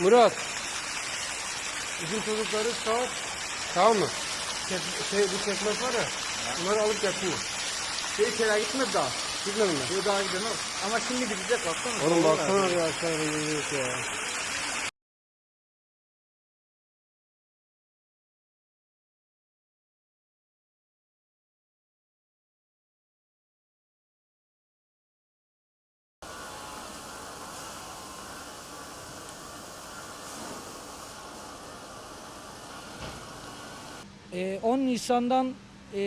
Murat. Bizim çocukları sağ. Tamam mı? Çek, şey, bu çekmez var ya. Bunları alıp yapıyor. Şey içeri gitmedi daha. Gitmedim ben. Bu daha gidemez. Ama şimdi gidecek baksana. Oğlum baksana aşağıya yürüyüş ya. Ee, 10 Nisan'dan e,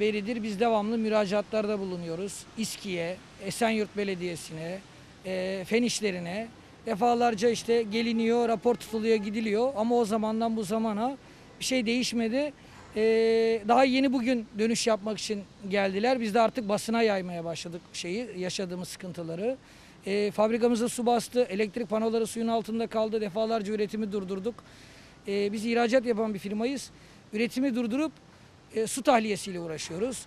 beridir biz devamlı müracaatlarda bulunuyoruz. İSKİ'ye, Esenyurt Belediyesi'ne, e, fen işlerine. Defalarca işte geliniyor, rapor tutuluyor, gidiliyor. Ama o zamandan bu zamana bir şey değişmedi. Ee, daha yeni bugün dönüş yapmak için geldiler. Biz de artık basına yaymaya başladık şeyi, yaşadığımız sıkıntıları. Ee, fabrikamızda su bastı, elektrik panoları suyun altında kaldı. Defalarca üretimi durdurduk. Ee, biz ihracat yapan bir firmayız. Üretimi durdurup e, su tahliyesiyle uğraşıyoruz.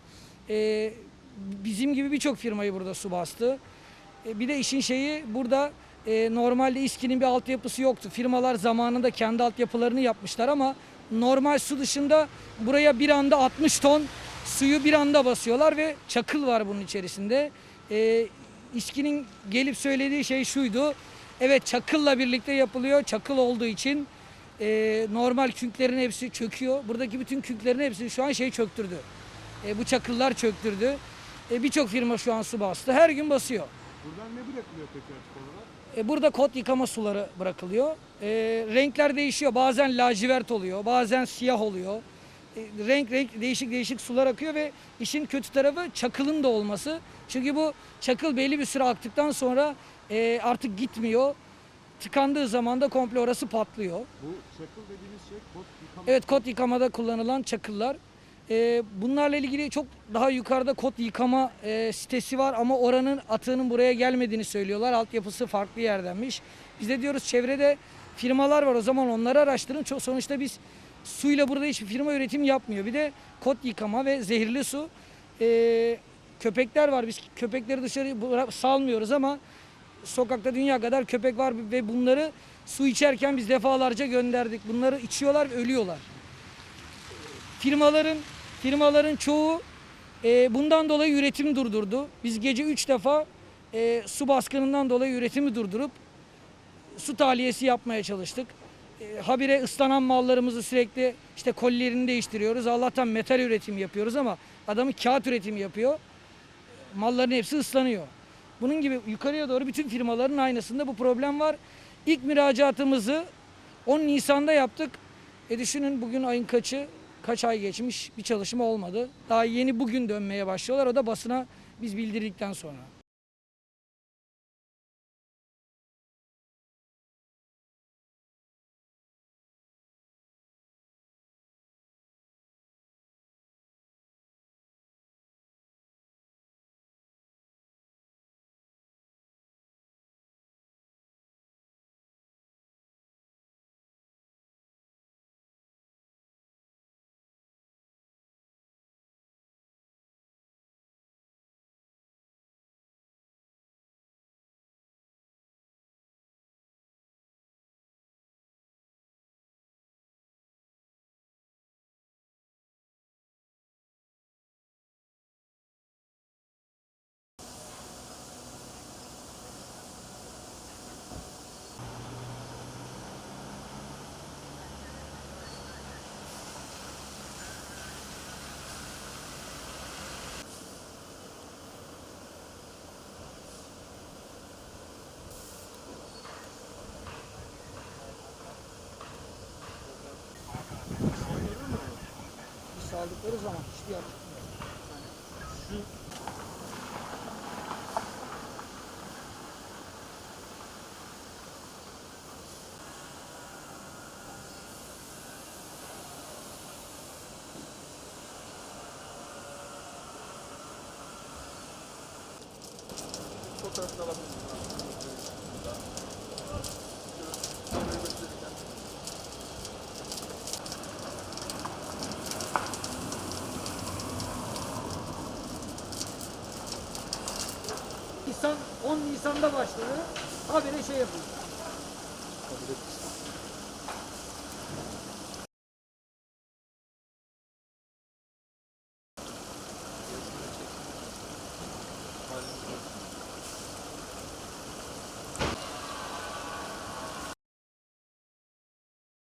E, bizim gibi birçok firmayı burada su bastı. E, bir de işin şeyi burada e, normalde İSKİ'nin bir altyapısı yoktu. Firmalar zamanında kendi altyapılarını yapmışlar ama normal su dışında buraya bir anda 60 ton suyu bir anda basıyorlar ve çakıl var bunun içerisinde. E, İSKİ'nin gelip söylediği şey şuydu. Evet çakılla birlikte yapılıyor. Çakıl olduğu için e, normal küklerin hepsi çöküyor. Buradaki bütün küklerin hepsi şu an şey çöktürdü. E, bu çakıllar çöktürdü. E, Birçok firma şu an su bastı. Her gün basıyor. Buradan ne bırakılıyor peki açık olarak? E, burada kot yıkama suları bırakılıyor. E, renkler değişiyor. Bazen lacivert oluyor, bazen siyah oluyor. E, renk renk değişik değişik sular akıyor ve işin kötü tarafı çakılın da olması. Çünkü bu çakıl belli bir süre aktıktan sonra e, artık gitmiyor. Tıkandığı zaman da komple orası patlıyor. Bu çakıl dediğiniz şey kot yıkama. Evet kot yıkamada kullanılan çakıllar. Ee, bunlarla ilgili çok daha yukarıda kot yıkama e, sitesi var ama oranın atığının buraya gelmediğini söylüyorlar. Altyapısı farklı yerdenmiş. Biz de diyoruz çevrede firmalar var o zaman onları araştırın. Çok sonuçta biz suyla burada hiçbir firma üretim yapmıyor. Bir de kot yıkama ve zehirli su. Ee, köpekler var. Biz köpekleri dışarı salmıyoruz ama sokakta dünya kadar köpek var ve bunları su içerken biz defalarca gönderdik. Bunları içiyorlar ve ölüyorlar. Firmaların firmaların çoğu e, bundan dolayı üretim durdurdu. Biz gece 3 defa e, su baskınından dolayı üretimi durdurup su tahliyesi yapmaya çalıştık. E, habire ıslanan mallarımızı sürekli işte kolilerini değiştiriyoruz. Allah'tan metal üretim yapıyoruz ama adamı kağıt üretimi yapıyor. Malların hepsi ıslanıyor. Bunun gibi yukarıya doğru bütün firmaların aynısında bu problem var. İlk müracaatımızı 10 Nisan'da yaptık. E düşünün bugün ayın kaçı? Kaç ay geçmiş bir çalışma olmadı. Daha yeni bugün dönmeye başlıyorlar. O da basına biz bildirdikten sonra. Biz saldıkları zaman hiçbir yer tutmuyor. Fotoğrafını alabilir miyim? Nisan 10 Nisan'da başladı. Habire şey yapıyor. Kabul.